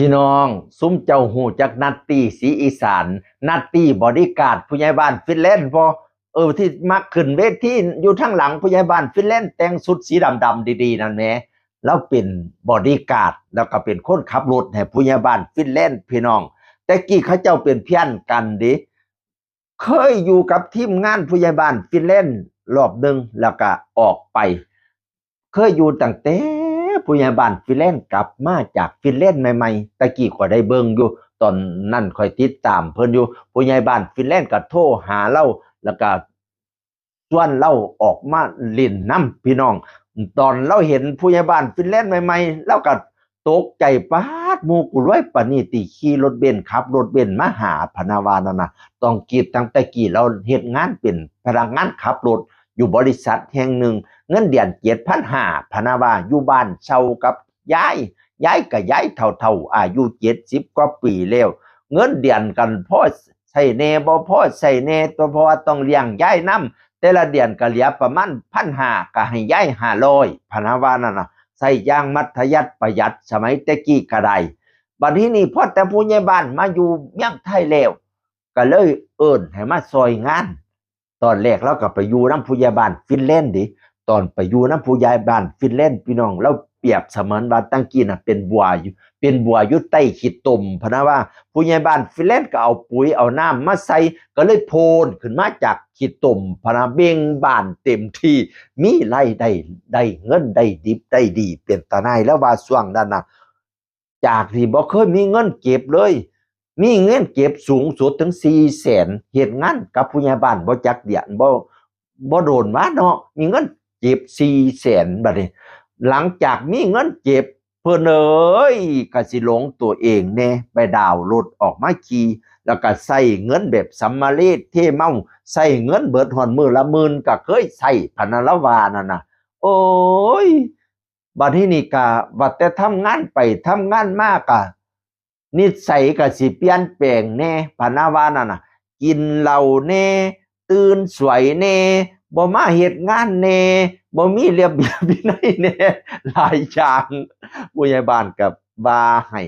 พี่น้องซุ้มเจ้าหูจากนัตตีสีอีสานนัตตีบอดี้การ์ดผู้ใหญ่บ้านฟินแลนด์พอเออที่มักขึ้นเวทที่อยู่ทั้งหลังผู้ใหญ่บ้านฟินแลนด์แต่งสุดสีดำๆดีๆนั่นแหมแล้วเป็นบอดี้การ์ดแล้วก็เป็นคนขับรถให้ผู้ใหญ่บ้านฟินแลนด์พี่น้อง แต่กี้เขาเจ้าเป็นเพี้ยนกันดิเคยอยู่กับทีมงานผู้ใหญ่บ้านฟินแลนด์รอบหนึ่งแล้วก็ออกไป เคยอยู่ตั้งแต่ ผู้ใหญ่บ้านฟินแลนด์กลับมาจากฟินแลนด์ใหม่ๆตะกี้ก็ได้เบิ่งอยู่ตอนนั้นคอยติดตามเพิ่นอยู่ผู้ใหญ่บ้านฟินแลนด์ก็โทรหาเราแล้วก็ชวนเราออกมาเล่นน้ำพี่น้อง ตอนเราเห็นผู้ใหญ่บ้านฟินแลนด์ใหม่ๆเราก็ตกใจปาดหมูกูร้อยปานนีติขี่รถเบนซ์ขับ รถเบนซ์มาหาพนาวานั่นะต้องกีบตั้งแต่กี้เราเฮ็ดงานเป็นพนักงานขับรถ อยู่บริษัทแห่งหนึ่ง เงินเดือนเจ็ดพันห้าพนาวาอยู่บ้านเช่ากับยายยายกับยายเท่าๆอายุเจ็ดสิบกว่าปีแล้ว เงินเดือนกันพ่อใส่เนบ่พ่อใส่เนตัวเพราะว่าต้องเลี้ยงยายน้ำแต่ละเดือนก็เหลือประมาณพันห้าก็ให้ยายห้าร้อยพนาวานั่นนะใส่ยางมัธยัติประหยัดสมัยตะกี้ก็ได้บัดนี้นี่พ่อแต่ผู้ใหญ่บ้านมาอยู่เมืองไทยแล้ว ก็เลยเอิ้นให้มาซอยงาน ตอนแรกเราก็ไปอยู่น้ำผู้ใหญ่บ้านฟินแลนด์ดิตอนไปอยู่น้ำผู้ใหญ่บ้านฟินแลนด์พี่น้องเราเปรียบเสมือนว่าตั้งกี้น่ะเป็นบัวอยู่เป็นบัวอยู่ใต้ขีดตุ่มพนะว่าผู้ใหญ่บ้านฟินแลนด์ก็เอาปุ๋ยเอาน้ำมาใส่ก็เลยโพนขึ้นมาจากขีดตุ่มพนะเบ่งบานเต็มที่มีไล่ได้ได้เงินได้ดิบได้ดี เป็นตาในายแล้วว่าช่วงนั้นน่ะจากที่บ่เคยมีเงินเก็บเลย มีเงินเก็บสูงสุดถึงสี่แสนเหตุงานกับผู้ใหญ่บ้านบ่จักเดียนบ่บ่โดนว่าเนาะมีเงินเก็บสี่แสนบัดนี้ หลังจากมีเงินเก็บเพิ่นเอ้ยกสิหลงตัวเองแน่ไปดาวรถออกมาขี่แล้วก็ใส่เงินแบบสัมมาเลเทเมาใส่เงินเบิดหอนมือละหมื่นก็เคยใส่พนันละวานั่นน่ะ โอ้ยบัดนี้นี่ก็บัดแต่ทำงานไปทำงานมากก็ นิสัยก็สิเปลี่ยนแปลงแน่พนาวานั่นน่ะ กินเหล้าแน่ ตื่นสวยแน่บ่มาเฮ็ดงานแน่บ่มีเรียบเรียบวินัยแน่หลายอย่างผู้ใหญ่บ้านกับว่าให้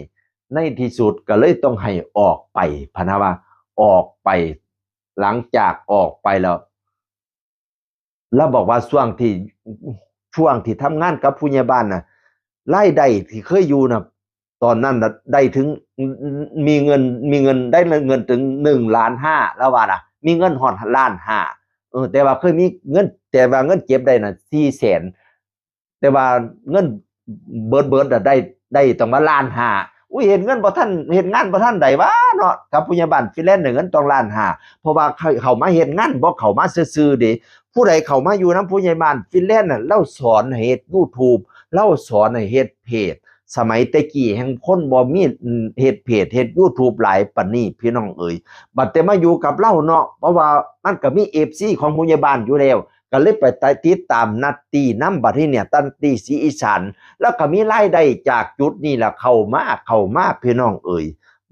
ในที่สุดก็เลยต้องให้ออกไปพนะว่า ออกไป หลังจากออกไปแล้ว แล้วบอกว่าช่วงที่ช่วงที่ทำงานกับผู้ใหญ่บ้านน่ะรายได้ที่เคยอยู่น่ะ ตอนนั้นได้ถึงมีเงินมีเงินได้เงินถึงหนึ่งล้านห้าแล้วว่าน่ะมีเงินหอดล้านห้าเออแต่ว่าเคยมีเงิน แต่ว่าเงินเก็บได้น่ะสี่แสนแต่ว่าเงินเบิดเบิดอะได้ได้ต้องมาล้านห้าอุ้ยเห็นเงินบ่ท่านเห็นงานบ่ท่านใดวะเนาะกับผู้ใหญ่บ้านฟินแลนด์เนี่ยเงินต้องล้านห้าเพราะว่าเขามาเห็นงานบ่เขามาซื่อๆด้ผู้ใดเขามาอยู่นํผู้ใหญ่บ้านฟินแลนด์น่ะเล่าสอนให้เฮ็ด YouTube เล่าสอนให้เฮ็ดเพจ สมัยตะกี้แห่งคนบ่มีเฮ็ดเพจเฮ็ด YouTube หลายปานนี้พี่น้องเอ๋ยบัดแต่มาอยู่กับเราเนาะเพราะว่ามันก็มี FC ของผู้ใหญ่บ้านอยู่แล้วก็เลยไปติดตามนัดตีน้ำบัดที่เนี่ยตันตีสีอีสานแล้วก็มีรายได้จากจุดนี้แหละเข้ามาเข้ามาพี่น้องเอ๋ย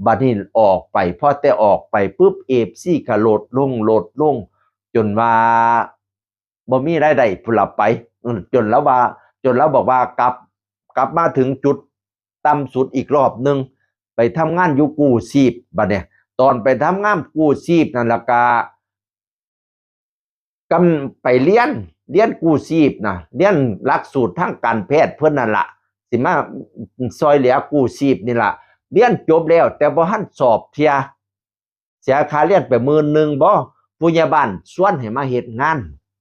บัดนี้ออกไปพอแต่ออกไปปุ๊บ FC ก็ลดลงลดลง จนว่าบ่มีรายได้พุ่นละไปจนแล้วว่า จนแล้วบอกว่ากลับกลับมาถึงจุด ต่ำสุดอีกรอบหนึ่งไปทำงานอยู่กู้ชีพบัดเนี่ยตอนไปทำงานกู้ชีพนั่นละกากำไปเรียนเรียนกู้ชีพนะเรียนหลักสูตรทางการแพทย์เพื่อนนั่นละสิมาซอยเหลือกู้ชีพนี่ละเรียนจบแล้ว แต่บ่ทันสอบเทียเสียค่าเรียนไปมื่นหนึ่งบ่ผู้ใหญ่บ้านชวนให้มาเฮ็ดงาน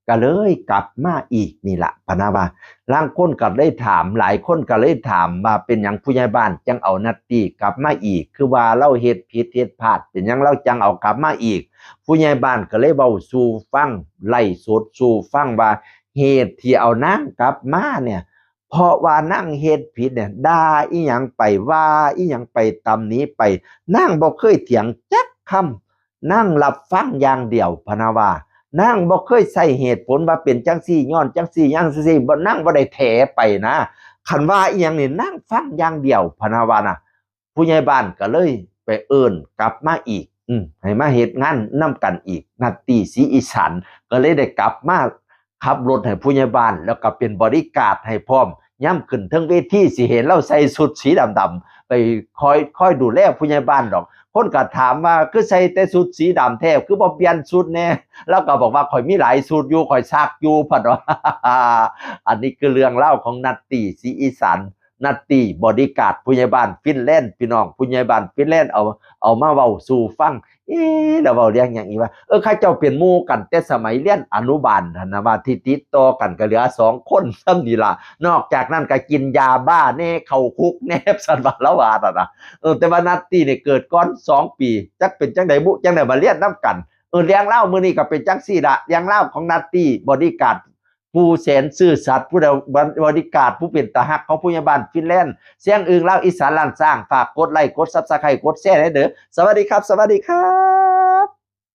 ก็เลยกลับมาอีกนี่ละพนาว่าล่างคนก็เลยถามหลายคนก็เลยถามว่าเป็นหยังผู้ใหญ่บ้านจังเอานัตตีกลับมาอีก คือว่าเราเฮ็ดผิดเฮ็ดพลาดเป็นยังเราจังเอากลับมาอีก ผู้ใหญ่บ้านก็เลยเบาสู่ฟังไล่สดสู่ฟังว่าเหตุที่เอานางกลับมาเนี่ยเพราะว่านั่งเฮ็ดผิดเนี่ยด่าอีหยังไปว่าอีหยังไปตำนี้ไป นั่งบ่เคยเถียงจักคำนั่งรับฟังอย่างเดียวพนาว่า นั่งบ่เคยใส่เหตุผลว่าเป็นจังซี่ย้อนจังซี่ยังซี่บ่นั่งบ่ได้แถไปนะคันว่าอีหยังนี่นั่งฟังอย่างเดียวพนาวานะผู้ใหญ่บ้านก็เลย ไปเอิ้นกลับมาอีก อืมให้มาเฮ็ดงานนํกันอีกนัดตีสีอีสานก็เลยได้กลับมาขับรถให้ผู้ใหญ่บ้าน แล้วก็เป็นบริการให้พร้อมย่ำขึ้นเทั้งเวทีสิเห็นเราใส่สุดสีดำๆไปคอยคอยดูแลผู้ใหญ่บ้านดอก คนก็ถามว่าคือใส่แต่สุดสีดำแทบคือบ่เปลี่ยนสุดแน่แล้วก็บอกว่าข่อยมีหลายสุดอยู่ข่อยซักอยู่พัดว่าอันนี้คือเรื่องเล่าของนัตตีสีอีสาน นัตตีบอดี้การ์ดผู้ใหญ่บ้านฟินแลนด์พี่น้องผู้ใหญ่บ้านฟินแลนด์เอาเอามาเว้าสู่ฟัง เอ๊ะเราเว้าเรื่องอย่างนี้ว่าเออข้าเจ้าเป็นมู่กันแต่สมัยเรียนอนุบาลนะว่าที่ติดต่อกันก็เหลือสองคนซ้ำนี่ล่ะนอกจากนั้นก็กินยาบ้าแน่เข้าคุกแน่สันว่าละว่าน่ะนะเออแต่ว่านัตตีเนี่ยเกิดก่อนสองปีจักเป็นจังไดบุจังไดมาเรียนนํกันเออเลี้ยงเล่ามือนี้ก็เป็นจังซี่ละเลี้ยงเล่าของนัตตี้บอดี้การ์ด ผู้แสนซื่อสัตย์ผู้ใดบริการผู้เป็นตาหักของผู้ยบาลฟินแลนด์เสียงอื่นเล่าอีสานลานสร้างฝากกดไลค์กดซับสไครต์กดแชร์ให้เด้อสวัสดีครับ สวัสดีครับ